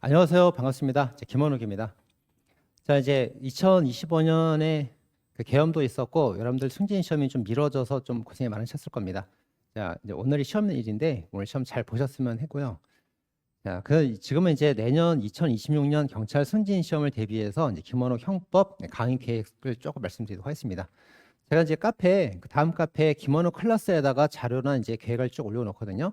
안녕하세요. 반갑습니다. 제 김원욱입니다. 자, 이제 2025년에 그 계엄도 있었고 여러분들 승진 시험이 좀 미뤄져서 좀 고생이 많으셨을 겁니다. 자, 이제 오늘이 시험 일인데 오늘 시험 잘 보셨으면 했고요. 자, 그 지금은 이제 내년 2026년 경찰 승진 시험을 대비해서 이제 김원욱 형법 강의 계획을 조금 말씀드리도록 하겠습니다. 제가 이제 카페 그 다음 카페 김원욱 클래스에다가 자료나 이제 계획을 쭉 올려놓거든요.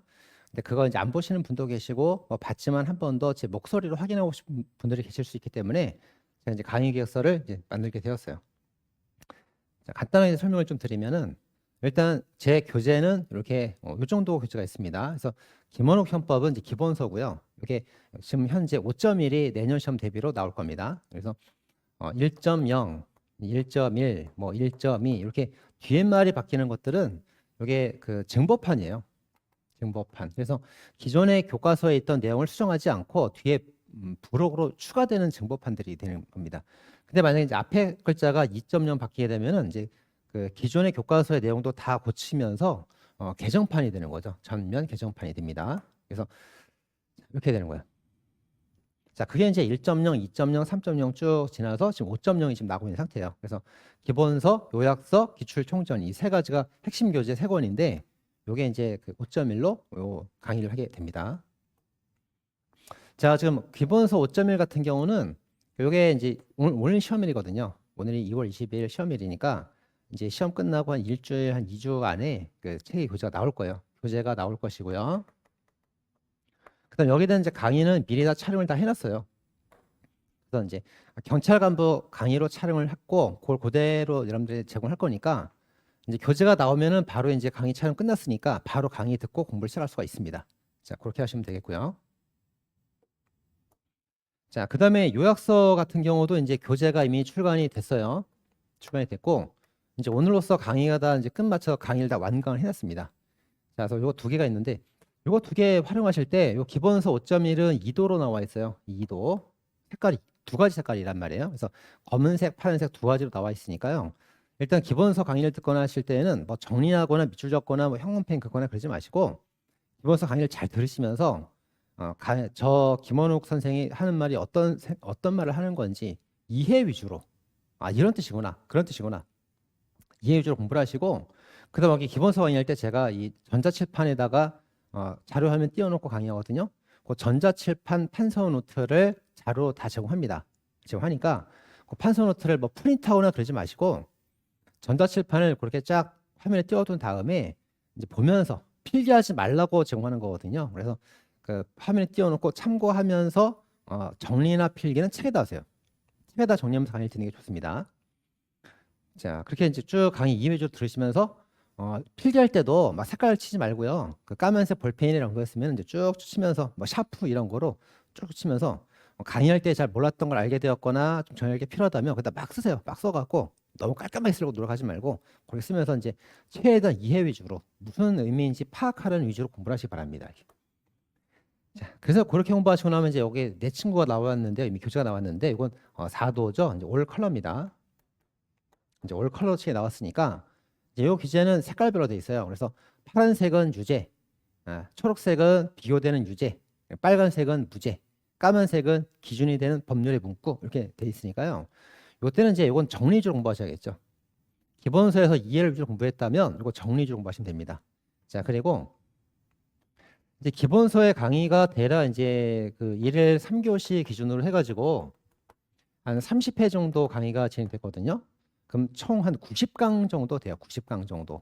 근데 그거 이제 안 보시는 분도 계시고 뭐 봤지만 한 번 더 제 목소리로 확인하고 싶은 분들이 계실 수 있기 때문에 제가 이제 강의 계획서를 이제 만들게 되었어요. 자, 간단하게 설명을 좀 드리면은 일단 제 교재는 이렇게 어, 요 정도 교재가 있습니다. 그래서 김원욱 형법은 이제 기본서고요. 이게 지금 현재 5.1이 내년 시험 대비로 나올 겁니다. 그래서 어, 1.0, 1.1, 뭐 1.2 이렇게 뒤에 말이 바뀌는 것들은 이게 그 증법판이에요. 증법판. 그래서 기존의 교과서에 있던 내용을 수정하지 않고 뒤에 음, 부록으로 추가되는 증법판들이 되는 겁니다. 근데 만약에 이제 앞에 글자가 2.0 바뀌게 되면은 이제 그 기존의 교과서의 내용도 다 고치면서 어, 개정판이 되는 거죠. 전면 개정판이 됩니다. 그래서 이렇게 되는 거예요. 자, 그게 이제 1.0, 2.0, 3.0 쭉 지나서 지금 5.0이 지금 나오고 있는 상태예요. 그래서 기본서, 요약서, 기출총전 이 세 가지가 핵심 교재 세 권인데 요게 이제 그 5.1로 요 강의를 하게 됩니다. 자, 지금 기본서 5.1 같은 경우는 요게 이제 오늘, 오늘 시험일이거든요. 오늘이 2월 22일 시험일이니까 이제 시험 끝나고 한 일주일, 한 2주 안에 그 책의 교재가 나올 거예요. 교재가 나올 것이고요. 그다음 여기에 이제 강의는 미리 다 촬영을 다 해놨어요. 그래서 이제 경찰 간부 강의로 촬영을 했고 그걸 그대로 여러분들이 제공할 거니까 이제 교재가 나오면은 바로 이제 강의 촬영 끝났으니까 바로 강의 듣고 공부를 시작할 수가 있습니다. 자 그렇게 하시면 되겠고요. 자 그다음에 요약서 같은 경우도 이제 교재가 이미 출간이 됐어요. 출간이 됐고 이제 오늘로써 강의가 다 이제 끝마쳐 강의를 다 완강을 해놨습니다. 자 그래서 요거 두 개가 있는데 요거 두 개 활용하실 때 요 기본서 5.1은 2도로 나와 있어요. 2도 색깔이 두 가지 색깔이란 말이에요. 그래서 검은색, 파란색 두 가지로 나와 있으니까요. 일단 기본서 강의를 듣거나 하실 때에는 뭐 정리하거나 밑줄 적거나 뭐 형광펜 긋거나 그러지 마시고 기본서 강의를 잘 들으시면서 어, 가, 저 김원욱 선생이 하는 말이 어떤 세- 어떤 말을 하는 건지 이해 위주로 아 이런 뜻이구나 그런 뜻이구나 이해 위주로 공부를 하시고 그다음 여기 기본서 강의할 때 제가 이 전자칠판에다가 어, 자료 화면 띄워놓고 강의하거든요. 그 전자칠판 판서 노트를 자료로 다 제공합니다. 제공하니까 그 판서 노트를 뭐 프린트하거나 그러지 마시고 전자칠판을 그렇게 쫙 화면에 띄워둔 다음에 이제 보면서 필기하지 말라고 제공하는 거거든요. 그래서 그 화면에 띄워놓고 참고하면서 어, 정리나 필기는 책에다 하세요. 책에다 정리하면서 강의를 듣는 게 좋습니다. 자, 그렇게 이제 쭉 강의 2회조 들으시면서 어, 필기할 때도 막 색깔 치지 말고요. 그 까만색 볼펜이랑 그거 쓰면 이제 쭉 치면서 뭐 샤프 이런 거로 쭉 치면서 어, 강의할 때 잘 몰랐던 걸 알게 되었거나 좀 정리하기 필요하다면 그다 막 쓰세요. 막 써갖고 너무 깔끔하게 쓰려고 노력하지 말고 그렇게 쓰면서 이제 최대한 이해 위주로 무슨 의미인지 파악하는 위주로 공부를 하시기 바랍니다. 자, 그래서 그렇게 공부하시고 나면 이제 여기 내 친구가 나왔는데 이미 교재가 나왔는데 이건 어, 4도죠. 이제 올 컬러입니다. 이제 올 컬러 책이 나왔으니까 이제 이 기재는 색깔별로 돼 있어요. 그래서 파란색은 유죄, 아, 초록색은 비교되는 유죄, 빨간색은 무죄, 까만색은 기준이 되는 법률의 문구 이렇게 돼 있으니까요. 이때는 이제 이건 정리주로 공부하셔야겠죠. 기본서에서 이해를 위주로 공부했다면 이거 정리주로 공부하시면 됩니다. 자 그리고 이제 기본서의 강의가 대략 이제 그 1일 3교시 기준으로 해가지고 한 30회 정도 강의가 진행됐거든요. 그럼 총 한 90강 정도 돼요. 90강 정도.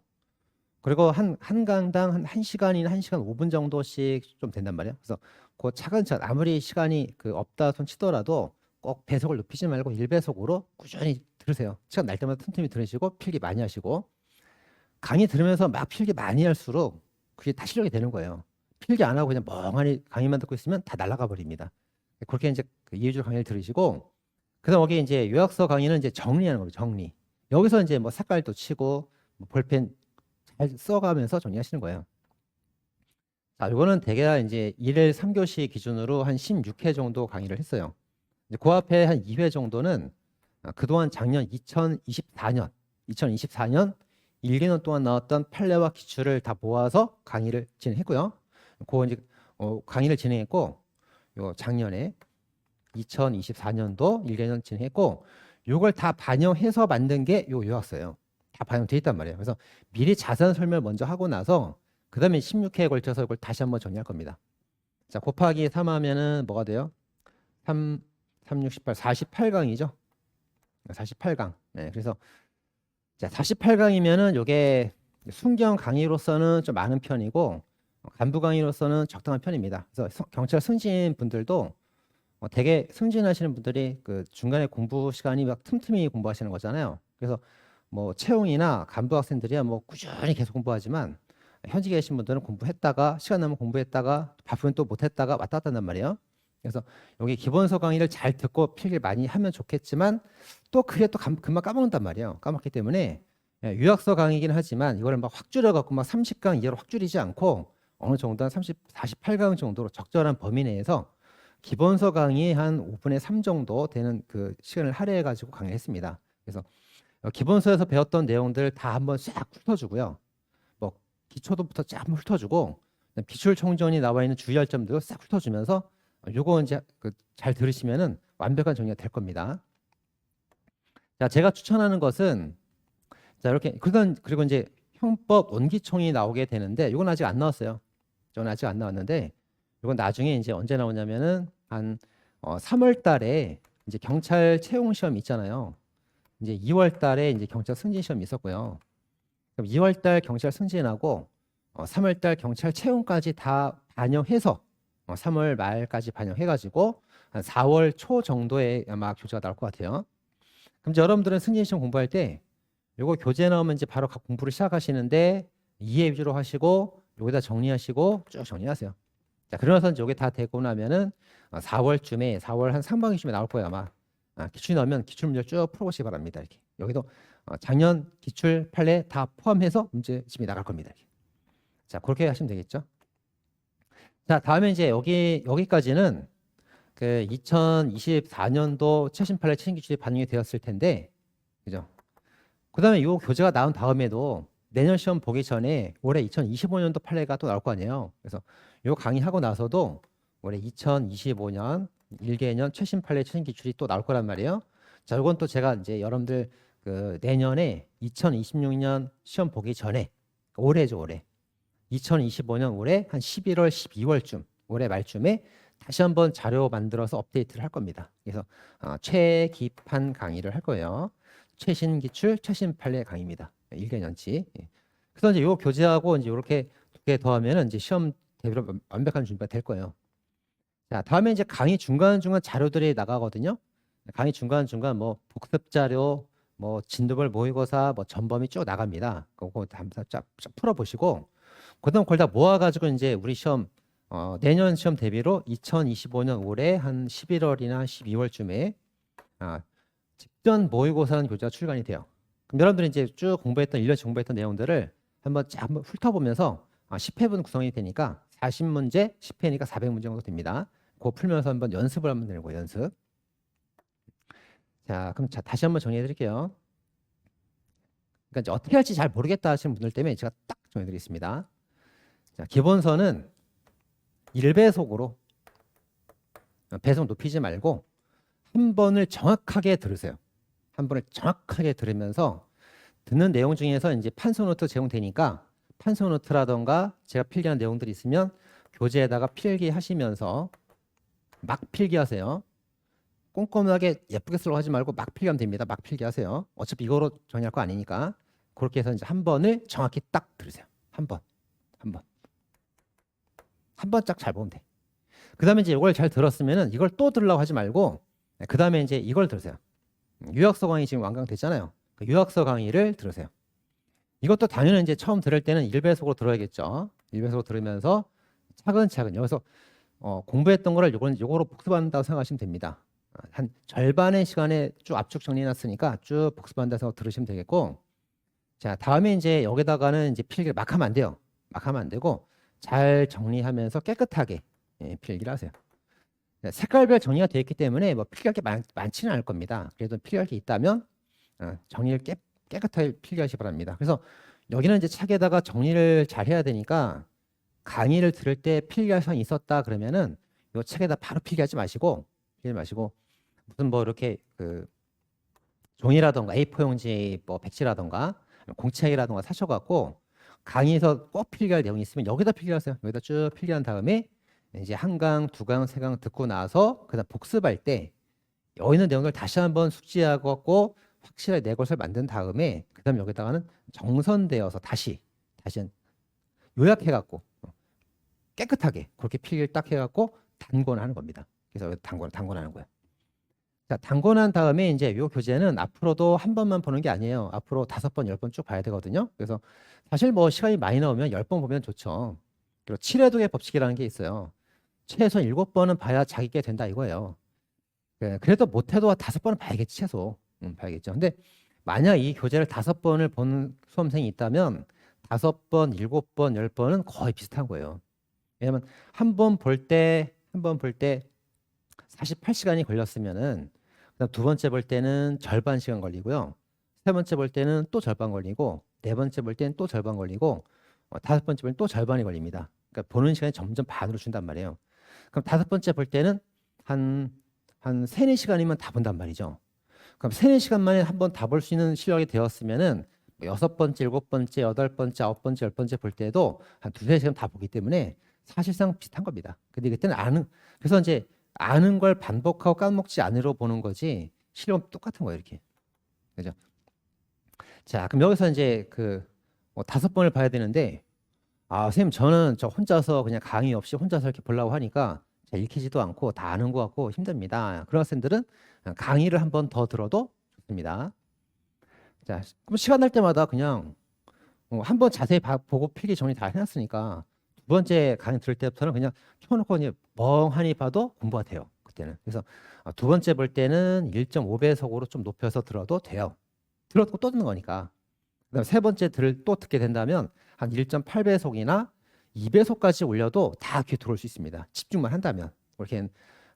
그리고 한, 한 강당 한 1시간이나 1시간 5분 정도씩 좀 된단 말이에요. 그래서 그 차근차근 아무리 시간이 그 없다 손 치더라도 꼭 배속을 높이지 말고 1배속으로 꾸준히 들으세요. 시간 날 때마다 틈틈이 들으시고 필기 많이 하시고 강의 들으면서 막 필기 많이 할수록 그게 다 실력이 되는 거예요. 필기 안 하고 그냥 멍하니 강의만 듣고 있으면 다 날아가 버립니다. 그렇게 이제 그 이해주로 강의를 들으시고 그다음 여기 이제 요약서 강의는 이제 정리하는 거예요. 정리. 여기서 이제 뭐 색깔도 치고 뭐 볼펜 잘 써가면서 정리하시는 거예요. 자, 이거는 대개 이제 1일 3교시 기준으로 한 16회 정도 강의를 했어요. 그 앞에 한 2회 정도는 아, 그동안 작년 2024년, 2024년 1, 2년 동안 나왔던 판례와 기출을 다 모아서 강의를 진행했고요. 그 이제 어, 강의를 진행했고 요 작년에 2024년도 1개년 진행했고 요걸 다 반영해서 만든 게 요 요약서예요. 다 반영돼 있단 말이에요. 그래서 미리 자세한 설명을 먼저 하고 나서 그다음에 16회에 걸쳐서 이걸 다시 한번 정리할 겁니다. 자, 곱하기 3 하면은 뭐가 돼요? 3 3 6 18 48강이죠. 48강. 네, 그래서 자, 48강이면은 요게 순경 강의로서는 좀 많은 편이고 어, 간부 강의로서는 적당한 편입니다. 그래서 서- 경찰 승진 분들도 어, 되게 승진하시는 분들이 그 중간에 공부 시간이 막 틈틈이 공부하시는 거잖아요. 그래서 뭐 채용이나 간부 학생들이야 뭐 꾸준히 계속 공부하지만 현직에 계신 분들은 공부했다가 시간 나면 공부했다가 바쁘면 또 못했다가 왔다 갔다 한단 말이에요. 그래서 여기 기본서 강의를 잘 듣고 필기를 많이 하면 좋겠지만 또 그게 또 감- 금방 까먹는단 말이에요. 까먹기 때문에 예, 요약서 강의긴 하지만 이거를 막확 줄여갖고 막 30강 이하로 확 줄이지 않고 어느 정도 한 30, 48강 정도로 적절한 범위 내에서 기본서 강의 한 5분의 3 정도 되는 그 시간을 할애해가지고 강의했습니다. 그래서 어, 기본서에서 배웠던 내용들 다 한번 싹 훑어주고요. 뭐 기초도부터 쫙 훑어주고 기출 총전이 나와 있는 주의할 점도 싹 훑어주면서 어, 요거 이제 그 잘 들으시면은 완벽한 정리가 될 겁니다. 자, 제가 추천하는 것은 자 이렇게 그건 그리고 이제 형법 원기총이 나오게 되는데 이건 아직 안 나왔어요. 저는 아직 안 나왔는데 이건 나중에 이제 언제 나오냐면은 한 어, 3월 달에 이제 경찰 채용 시험 있잖아요. 이제 2월 달에 이제 경찰 승진 시험이 있었고요. 그럼 2월 달 경찰 승진하고 어, 3월 달 경찰 채용까지 다 반영해서 어, 3월 말까지 반영해 가지고 한 4월 초 정도에 아마 교재가 나올 것 같아요. 그럼 여러분들은 승진 시험 공부할 때 요거 교재 나오면 이제 바로 각 공부를 시작하시는데 이해 위주로 하시고 여기다 정리하시고 쭉 정리하세요. 자, 그러면서 요게 다 되고 나면은 어, 4월쯤에 4월 한 상반기쯤에 나올 거예요 아마. 아, 기출 나오면 기출 문제 쭉 풀어보시기 바랍니다. 이렇게 여기도 어, 작년 기출 판례 다 포함해서 문제집이 나갈 겁니다. 이렇게. 자, 그렇게 하시면 되겠죠. 자, 다음에 이제 여기 여기까지는 그 2024년도 최신 판례 최신 기출이 반영이 되었을 텐데, 그죠? 그다음에 이 교재가 나온 다음에도 내년 시험 보기 전에 올해 2025년도 판례가 또 나올 거 아니에요. 그래서 요 강의하고 나서도 올해 2025년 1개년 최신 판례 최신 기출이 또 나올 거란 말이에요. 자, 이건 또 제가 이제 여러분들 그 내년에 2026년 시험 보기 전에 올해죠, 올해. 2025년 올해 한 11월, 12월쯤 올해 말쯤에 다시 한번 자료 만들어서 업데이트를 할 겁니다. 그래서 어, 최기판 강의를 할 거예요. 최신 기출, 최신 판례 강의입니다. 1개년치. 예. 그래서 이제 요 교재하고 이제 이렇게 두 개 더하면은 이제 시험 대비로 완- 완벽한 준비가 될 거예요. 자, 다음에 이제 강의 중간중간 자료들이 나가거든요. 강의 중간중간 뭐 복습 자료, 뭐 진도별 모의고사, 뭐 전범위 쭉 나갑니다. 그거 다 쫙, 쫙 풀어보시고, 그다음 그걸 다 모아가지고 이제 우리 시험 어, 내년 시험 대비로 2025년 올해 한 11월이나 12월쯤에 아, 직전 모의고사는 교재가 출간이 돼요. 그럼 여러분들이 이제 쭉 공부했던 1년치 공부했던 내용들을 한번 쫙 한번 훑어보면서 아, 10회분 구성이 되니까 40문제, 10회니까 400문제 정도 됩니다. 그거 풀면서 한번 연습을 한번 내고 연습. 자, 그럼 자, 다시 한번 정리해 드릴게요. 그러니까 이제 어떻게 할지 잘 모르겠다 하시는 분들 때문에 제가 딱 정해 드리겠습니다. 자, 기본서는 1배속으로 배속 높이지 말고 한 번을 정확하게 들으세요. 한 번을 정확하게 들으면서 듣는 내용 중에서 이제 판서 노트 제공되니까 판서 노트라던가 제가 필기한 내용들이 있으면 교재에다가 필기하시면서 막 필기하세요. 꼼꼼하게 예쁘게 쓰려고 하지 말고 막 필기하면 됩니다. 막 필기하세요. 어차피 이거로 정리할 거 아니니까 그렇게 해서 이제 한 번을 정확히 딱 들으세요. 한 번, 한 번, 한 번 쫙 잘 보면 돼. 그 다음에 이제 이걸 잘 들었으면은 이걸 또 들으려고 하지 말고 그 다음에 이제 이걸 들으세요. 유학서 강의 지금 완강 됐잖아요. 그 유학서 강의를 들으세요. 이것도 당연히 이제 처음 들을 때는 1배속으로 들어야겠죠. 1배속으로 들으면서 차근차근 여기서 어, 공부했던 거를 요건 요거로 복습한다고 생각하시면 됩니다. 어, 한 절반의 시간에 쭉 압축 정리해 놨으니까 쭉 복습한다고 생각 들으시면 되겠고 자, 다음에 이제 여기다가는 이제 필기를 막 하면 안 돼요. 막 하면 안 되고 잘 정리하면서 깨끗하게 예, 필기를 하세요. 네, 색깔별 정리가 되어 있기 때문에 뭐 필기할 게 많, 많지는 않을 겁니다. 그래도 필기할 게 있다면 어, 정리를 깨, 깨끗하게 필기하시 기 바랍니다. 그래서 여기는 이제 책에다가 정리를 잘 해야 되니까 강의를 들을 때 필기할 사항이 있었다 그러면은 이 책에다 바로 필기하지 마시고 빌리지 마시고 무슨 뭐 이렇게 그 종이라던가 A4 용지 뭐 백지라던가 공책이라던가 사셔 갖고 강의에서 꼭 필기할 내용이 있으면 여기다 필기하세요. 여기다 쭉 필기한 다음에 이제 한 강, 두 강, 세 강 듣고 나서 그다음 복습할 때 여기 있는 내용을 다시 한번 숙지하고 확실하게 내 것을 만든 다음에 그다음 여기다가는 정선되어서 다시 다시 요약해 갖고 깨끗하게 그렇게 필기를 딱 해 갖고 단권하는 겁니다. 그래서 단권 단권하는 거예요. 자, 단권한 다음에 이제 이 교재는 앞으로도 한 번만 보는 게 아니에요. 앞으로 다섯 번, 열 번 쭉 봐야 되거든요. 그래서 사실 뭐 시간이 많이 나오면 열 번 보면 좋죠. 그리고 칠해독의 법칙이라는 게 있어요. 최소 일곱 번은 봐야 자기게 된다 이거예요. 그- 그래도 못해도 다섯 번은 봐야겠지 최소. 음, 봐야겠죠. 근데 만약 이 교재를 다섯 번을 보는 수험생이 있다면 다섯 번, 일곱 번, 열 번은 거의 비슷한 거예요. 왜냐면 한 번 볼 때, 한 번 볼 때 48시간이 걸렸으면은 그다음 두 번째 볼 때는 절반 시간 걸리고요. 세 번째 볼 때는 또 절반 걸리고 네 번째 볼 때는 또 절반 걸리고 어, 다섯 번째 볼땐 또 절반이 걸립니다. 그러니까 보는 시간이 점점 반으로 준단 말이에요. 그럼 다섯 번째 볼 때는 한, 한 세네 시간이면 다 본단 말이죠. 그럼 세네 시간 만에 한 번 다 볼 수 있는 실력이 되었으면은 뭐 여섯 번째, 일곱 번째, 여덟 번째, 아홉 번째, 열 번째 볼 때도 한 두세 시간 다 보기 때문에 사실상 비슷한 겁니다. 근데 그때는 아는, 그래서 이제 아는 걸 반복하고 까먹지 않으러 보는 거지 실력은 똑같은 거예요, 이렇게. 그죠? 자, 그럼 여기서 이제 그 뭐 다섯 번을 봐야 되는데 아, 선생님 저는 저 혼자서 그냥 강의 없이 혼자서 이렇게 보려고 하니까 잘 읽히지도 않고 다 아는 것 같고 힘듭니다. 그런 학생들은 강의를 한 번 더 들어도 좋습니다. 자, 그럼 시간 날 때마다 그냥 어, 한번 자세히 봐- 보고 필기 정리 다 해놨으니까 두 번째 강의 들을 때부터는 그냥 켜놓고 그냥 멍하니 봐도 공부가 돼요. 그때는. 그래서 어, 두 번째 볼 때는 1.5배속으로 좀 높여서 들어도 돼요. 들었고 또 듣는 거니까. 그다음 세 번째 들을 또 듣게 된다면 한 1.8배속이나 2배속까지 올려도 다 귀에 들어올 수 있습니다. 집중만 한다면. 그렇게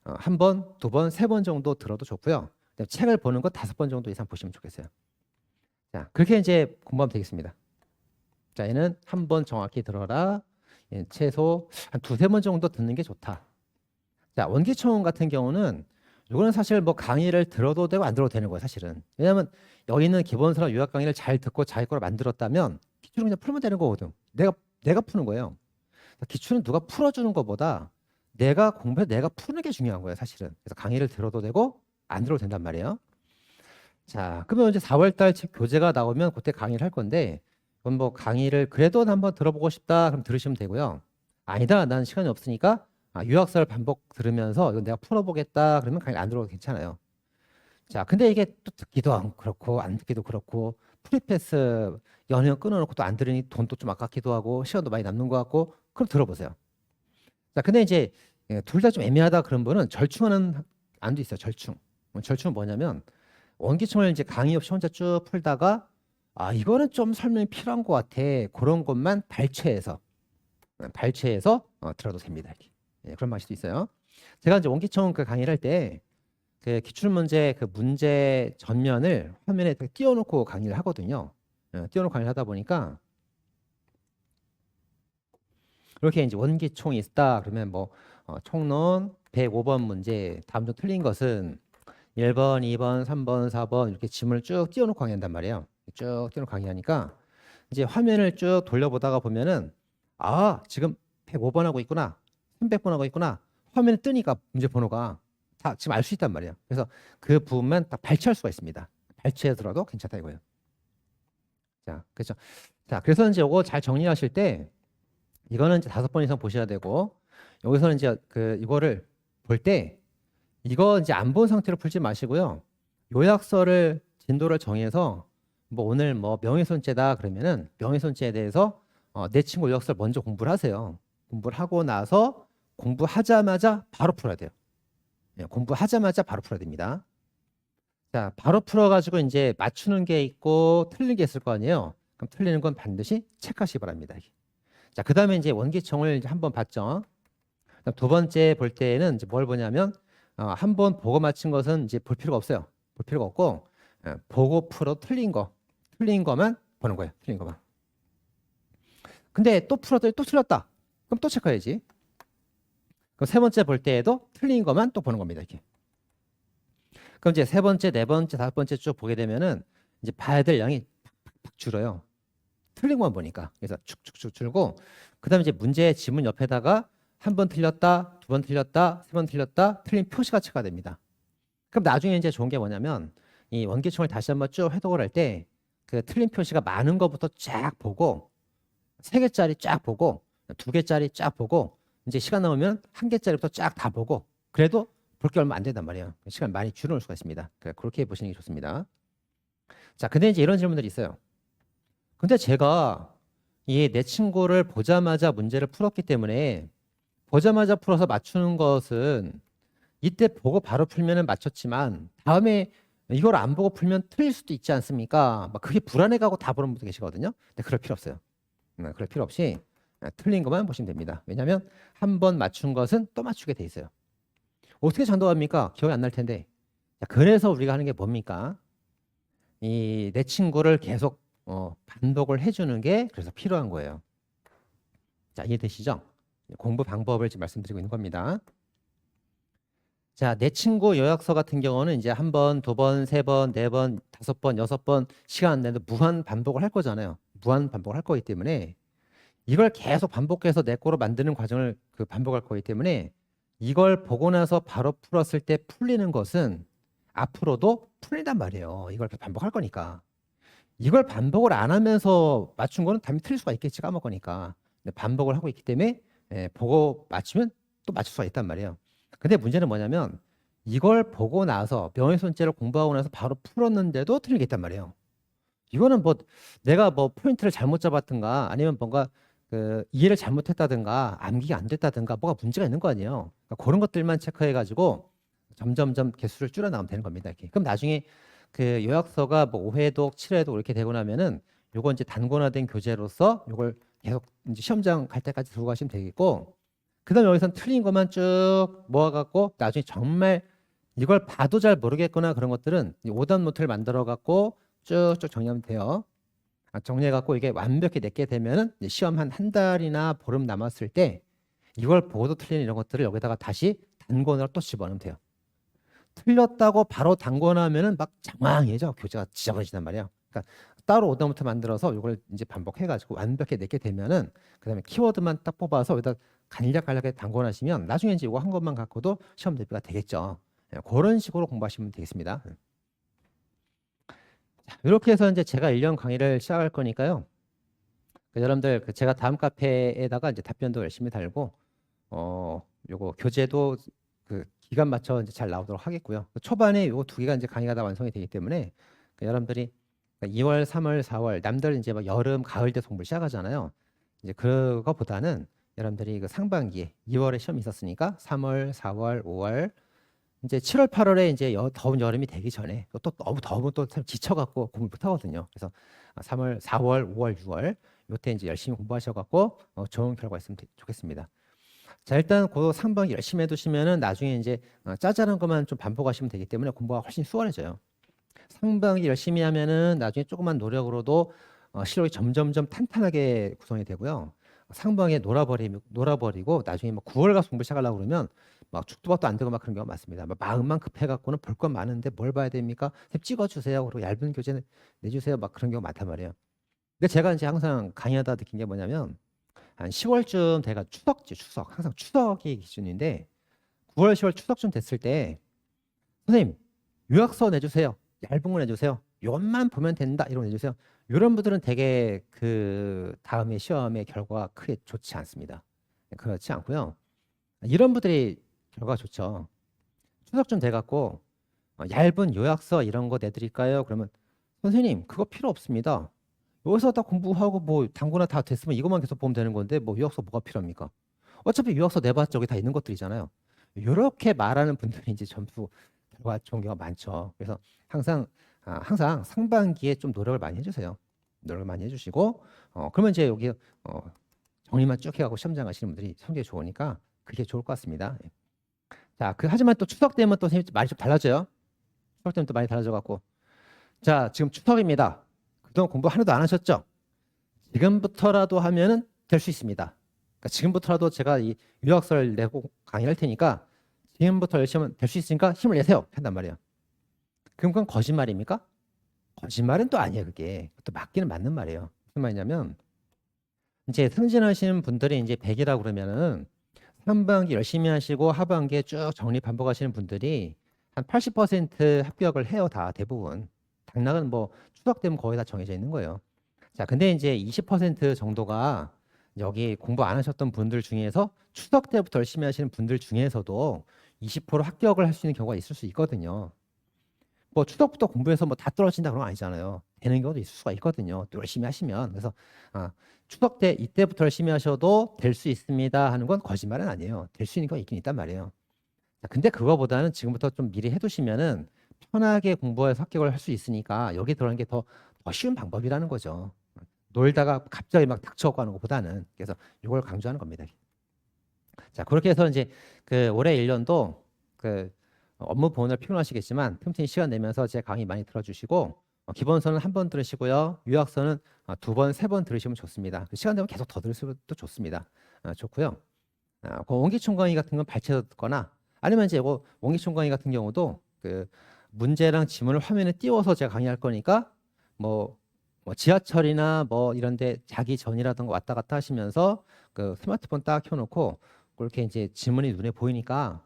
어, 한 번, 두 번, 세 번 정도 들어도 좋고요. 책을 보는 거 다섯 번 정도 이상 보시면 좋겠어요. 자, 그렇게 이제 공부하면 되겠습니다. 자, 얘는 한 번 정확히 들어라. 얘는 최소 한 두세 번 정도 듣는 게 좋다. 자, 원기청 같은 경우는 이거는 사실 뭐 강의를 들어도 되고 안 들어도 되는 거예요, 사실은. 왜냐하면 여기는 기본서랑 요약 강의를 잘 듣고 자기 거를 만들었다면 기출은 그냥 풀면 되는 거거든. 내가 내가 푸는 거예요. 기출은 누가 풀어주는 것보다 내가 공부해 내가 푸는 게 중요한 거예요, 사실은. 그래서 강의를 들어도 되고 안 들어도 된단 말이에요. 자, 그러면 이제 4월달 책 교재가 나오면 그때 강의를 할 건데, 그럼 뭐 강의를 그래도 한번 들어보고 싶다, 그럼 들으시면 되고요. 아니다, 난 시간이 없으니까 아, 유학서를 반복 들으면서 이거 내가 풀어보겠다, 그러면 강의 안 들어도 괜찮아요. 자, 근데 이게 또 듣기도 안 그렇고 안 듣기도 그렇고 프리패스 연휴 끊어놓고 또 안 들으니 돈도 좀 아깝기도 하고 시간도 많이 남는 것 같고 그럼 들어보세요. 자, 근데 이제 예, 둘다 좀 애매하다 그런 분은 절충하는 안도 있어요. 절충. 뭐 절충은 뭐냐면 원기총을 이제 강의 없이 혼자 쭉 풀다가 아 이거는 좀 설명이 필요한 것 같아. 그런 것만 발췌해서 어, 발췌해서 어, 들어도 됩니다. 예, 그런 맛이 있어요. 제가 이제 원기총 그 강의를 할 때 그 기출 문제 그 문제 전면을 화면에 띄워놓고 강의를 하거든요. 어, 띄워놓고 강의를 하다 보니까 이렇게 이제 원기총이 있다 그러면 뭐 어, 총론 105번 문제 다음 중 틀린 것은 1번, 2번, 3번, 4번 이렇게 지문을 쭉 띄워놓고 강의한단 말이에요. 쭉 띄워놓고 강의하니까 이제 화면을 쭉 돌려보다가 보면은 아 지금 105번 하고 있구나, 300번 하고 있구나 화면에 뜨니까 문제 번호가 다 지금 알 수 있단 말이에요. 그래서 그 부분만 딱 발췌할 수가 있습니다. 발췌해서라도 괜찮다 이거예요. 자, 그렇죠. 자, 그래서 이제 이거 잘 정리하실 때 이거는 이제 다섯 번 이상 보셔야 되고 여기서는 이제 그 이거를 볼 때 이거 이제 안 본 상태로 풀지 마시고요. 요약서를 진도를 정해서 뭐 오늘 뭐 명예손죄다 그러면은 명예손죄에 대해서 어, 내 친구 요약서를 먼저 공부를 하세요. 공부를 하고 나서 공부하자마자 바로 풀어야 돼요. 예, 공부하자마자 바로 풀어야 됩니다. 자, 바로 풀어가지고 이제 맞추는 게 있고 틀린 게 있을 거 아니에요. 그럼 틀리는 건 반드시 체크하시기 바랍니다. 자, 그 다음에 이제 원기청을 한번 봤죠. 두 번째 볼 때는 이제 뭘 보냐면 어, 한번 보고 맞힌 것은 이제 볼 필요가 없어요. 볼 필요가 없고 어, 보고 풀어 틀린 거, 틀린 거만 보는 거예요. 틀린 거만. 근데 또 풀었더니 또 틀렸다. 그럼 또 체크해야지. 그럼 세 번째 볼 때에도 틀린 것만 또 보는 겁니다. 이렇게. 그럼 이제 세 번째, 네 번째, 다섯 번째 쭉 보게 되면은 이제 봐야 될 양이 팍팍 줄어요. 틀린 것만 보니까. 그래서 축축축 줄고 그다음에 이제 문제 지문 옆에다가 한 번 틀렸다, 두 번 틀렸다, 세 번 틀렸다, 틀린 표시가 체크됩니다. 그럼 나중에 이제 좋은 게 뭐냐면 이 원기총을 다시 한번 쭉 해독을 할 때 그 틀린 표시가 많은 것부터 쫙 보고 세 개짜리 쫙 보고 두 개짜리 쫙 보고 이제 시간 남으면 한 개짜리부터 쫙 다 보고 그래도 볼 게 얼마 안 된단 말이에요. 시간 많이 줄여놓을 수가 있습니다. 그래, 그렇게 보시는 게 좋습니다. 자, 근데 이제 이런 질문들이 있어요. 근데 제가 이 내 친구를 보자마자 문제를 풀었기 때문에 보자마자 풀어서 맞추는 것은 이때 보고 바로 풀면은 맞췄지만 다음에 이걸 안 보고 풀면 틀릴 수도 있지 않습니까? 막 그게 불안해가고 다 보는 분도 계시거든요. 근데 그럴 필요 없어요. 네, 그럴 필요 없이 네, 틀린 것만 보시면 됩니다. 왜냐하면 한 번 맞춘 것은 또 맞추게 돼 있어요. 어떻게 전도합니까? 기억이 안 날 텐데. 자, 그래서 우리가 하는 게 뭡니까? 이 내 친구를 계속 어, 반복을 해주는 게 그래서 필요한 거예요. 자, 이해되시죠? 공부 방법을 지금 말씀드리고 있는 겁니다. 자, 내 친구 요약서 같은 경우는 이제 한 번, 두 번, 세 번, 네 번, 다섯 번, 여섯 번 시간 안 내도 무한 반복을 할 거잖아요. 무한 반복을 할 거기 때문에 이걸 계속 반복해서 내 거로 만드는 과정을 그 반복할 거기 때문에 이걸 보고 나서 바로 풀었을 때 풀리는 것은 앞으로도 풀린단 말이에요. 이걸 반복할 거니까. 이걸 반복을 안 하면서 맞춘 거는 답이 틀릴 수가 있겠지 까먹으니까. 반복을 하고 있기 때문에 예, 보고 맞추면 또 맞출 수가 있단 말이에요. 근데 문제는 뭐냐면 이걸 보고 나서 명예손죄를 공부하고 나서 바로 풀었는데도 틀리겠단 말이에요. 이거는 뭐 내가 뭐 포인트를 잘못 잡았든가 아니면 뭔가 그 이해를 잘못했다든가 암기가 안 됐다든가 뭐가 문제가 있는 거 아니에요. 그러니까 그런 것들만 체크해 가지고 점점점 개수를 줄여 나가면 되는 겁니다. 이렇게. 그럼 나중에 그 요약서가 뭐 5회독, 7회독 이렇게 되고 나면은 요거 이제 단권화된 교재로서 요걸 계속 이제 시험장 갈 때까지 들고 가시면 되겠고 그 다음 에 여기선 틀린 것만 쭉 모아갖고 나중에 정말 이걸 봐도 잘 모르겠거나 그런 것들은 이 오답 노트를 만들어 갖고 쭉쭉 정리하면 돼요. 아, 정리해갖고 이게 완벽히 내게 되면은 시험 한 한 달이나 보름 남았을 때 이걸 보고도 틀린 이런 것들을 여기다가 다시 단권으로 또 집어넣으면 돼요. 틀렸다고 바로 단권하면은 막 장황해져 교재가 지저분해진단 말이야. 그러니까 따로 오답 노트 만들어서 이걸 이제 반복해가지고 완벽히 내게 되면은 그다음에 키워드만 딱 뽑아서 여기다 간략간략하게 단권하시면 나중에 이제 이거 한 것만 갖고도 시험 대비가 되겠죠. 예, 그런 식으로 공부하시면 되겠습니다. 자, 이렇게 해서 이제 제가 1년 강의를 시작할 거니까요. 그 여러분들 그 제가 다음 카페에다가 이제 답변도 열심히 달고 어 요거 교재도 그 기간 맞춰 이제 잘 나오도록 하겠고요. 그 초반에 요거 두 개가 이제 강의가 다 완성이 되기 때문에 그 여러분들이 2월, 3월, 4월 남들 이제 막 여름, 가을 때 공부를 시작하잖아요. 이제 그거보다는 여러분들이 그 상반기에 2월에 시험이 있었으니까 3월, 4월, 5월 이제 7월, 8월에 이제 여, 더운 여름이 되기 전에 또, 또 너무 더우면 또 참 지쳐갖고 공부 못 하거든요. 그래서 3월, 4월, 5월, 6월 요때 이제 열심히 공부하셔갖고 어, 좋은 결과 있으면 되- 좋겠습니다. 자 일단 그 상반기 열심히 해두시면은 나중에 이제 어, 짜잘한 것만 좀 반복하시면 되기 때문에 공부가 훨씬 수월해져요. 상반기 열심히 하면은 나중에 조금만 노력으로도 어, 실력이 점점점 탄탄하게 구성이 되고요. 상반기에 놀아버리, 놀아버리고 나중에 뭐 9월 가서 공부 시작하려고 그러면 막 죽도 밥도 안 되고 막 그런 경우가 많습니다. 막 마음만 급해갖고는 볼 건 많은데 뭘 봐야 됩니까? 선생님 찍어주세요. 그리고 얇은 교재 내주세요. 막 그런 경우 많단 말이에요. 근데 제가 이제 항상 강의하다 느낀 게 뭐냐면 한 10월쯤 돼가 추석지 추석 항상 추석이 기준인데 9월 10월 추석쯤 됐을 때 선생님 요약서 내주세요 얇은 거 내주세요 요것만 보면 된다 이런 거 내주세요 이런 분들은 되게 그 다음에 시험의 결과가 크게 좋지 않습니다 그렇지 않고요 이런 분들이 결과가 좋죠 추석쯤 돼갖고 어, 얇은 요약서 이런 거 내드릴까요 그러면 선생님 그거 필요 없습니다 여기서 다 공부하고 뭐 당구나 다 됐으면 이것만 계속 보면 되는 건데 뭐 요약서 뭐가 필요합니까? 어차피 요약서 내봤자 여기 다 있는 것들이잖아요. 이렇게 말하는 분들이 이제 점수 결과 경우가 많죠. 그래서 항상 아, 항상 상반기에 좀 노력을 많이 해주세요. 노력을 많이 해주시고 어, 그러면 이제 여기 어, 정리만 쭉 해가고 시험장 가시는 분들이 성적이 좋으니까 그게 좋을 것 같습니다. 예. 자, 그 하지만 또 추석 되면 또 선생님 말이 좀 달라져요. 추석 되면 또 많이 달라져 갖고 자 지금 추석입니다. 그동안 공부 하나도 안 하셨죠? 지금부터라도 하면은 될 수 있습니다. 그러니까 지금부터라도 제가 이 유학서를 내고 강의할 테니까 지금부터 열심히 될 수 있으니까 힘을 내세요. 한단 말이에요. 그럼 그건 거짓말입니까? 거짓말은 또 아니에요, 그게. 또 맞기는 맞는 말이에요. 무슨 말이냐면 이제 승진하시는 분들이 이제 100이라고 그러면은 상반기 열심히 하시고 하반기에 쭉 정리 반복하시는 분들이 한 80% 합격을 해요, 다 대부분. 당락은 뭐 추석 되면 거의 다 정해져 있는 거예요. 자, 근데 이제 20% 정도가 여기 공부 안 하셨던 분들 중에서 추석 때부터 열심히 하시는 분들 중에서도 20% 합격을 할 수 있는 경우가 있을 수 있거든요. 뭐 추석부터 공부해서 뭐 다 떨어진다 그런 거 아니잖아요. 되는 경우도 있을 수가 있거든요. 또 열심히 하시면. 그래서 아, 추석 때 이때부터 열심히 하셔도 될 수 있습니다 하는 건 거짓말은 아니에요. 될 수 있는 건 있긴 있단 말이에요. 자, 근데 그거보다는 지금부터 좀 미리 해두시면은 편하게 공부해서 합격을 할 수 있으니까 여기 들어가는 게 더 더 쉬운 방법이라는 거죠. 놀다가 갑자기 막 닥쳐오고 하는 것보다는 그래서 이걸 강조하는 겁니다. 자 그렇게 해서 이제 그 올해 1년도 그 업무 보느라 피곤하시겠지만 틈틈이 시간 내면서 제 강의 많이 들어주시고 어, 기본서는 한 번 들으시고요 유학서는 어, 두 번, 세 번 들으시면 좋습니다. 그 시간 되면 계속 더 들으셔도 좋습니다. 어, 좋고요. 아, 그 원기총 강의 같은 건 발췌해서 듣거나 아니면 이제 원기총 강의 같은 경우도 그 문제랑 지문을 화면에 띄워서 제가 강의할 거니까 뭐, 뭐 지하철이나 뭐 이런데 자기 전이라든가 왔다 갔다 하시면서 그 스마트폰 딱 켜놓고 그렇게 이제 지문이 눈에 보이니까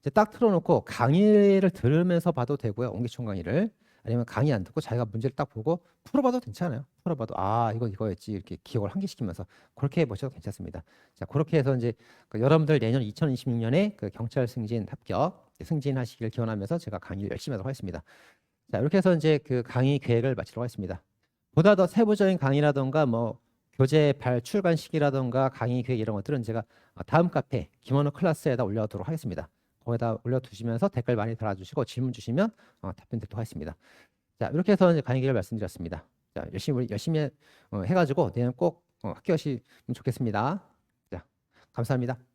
이제 딱 틀어놓고 강의를 들으면서 봐도 되고요. 옹기총 강의를 아니면 강의 안 듣고 자기가 문제를 딱 보고 풀어봐도 괜찮아요. 풀어봐도 아 이거 이거였지 이렇게 기억을 환기시키면서 그렇게 해보셔도 괜찮습니다. 자 그렇게 해서 이제 그 여러분들 내년 2026년에 그 경찰 승진 합격 승진하시길 기원하면서 제가 강의를 열심히 하도록 하겠습니다. 자 이렇게 해서 이제 그 강의 계획을 마치도록 하겠습니다. 보다 더 세부적인 강의라던가 뭐 교재 발 출간 시기라던가 강의 계획 이런 것들은 제가 어, 다음 카페 김원호 클래스에다 올려두도록 하겠습니다. 거기다 올려두시면서 댓글 많이 달아주시고 질문 주시면 어, 답변 드리도록 하겠습니다. 자 이렇게 해서 이제 강의 계획을 말씀드렸습니다. 자 열심히 열심히 어, 해가지고 내년 꼭 어, 합격하시면 좋겠습니다. 자 감사합니다.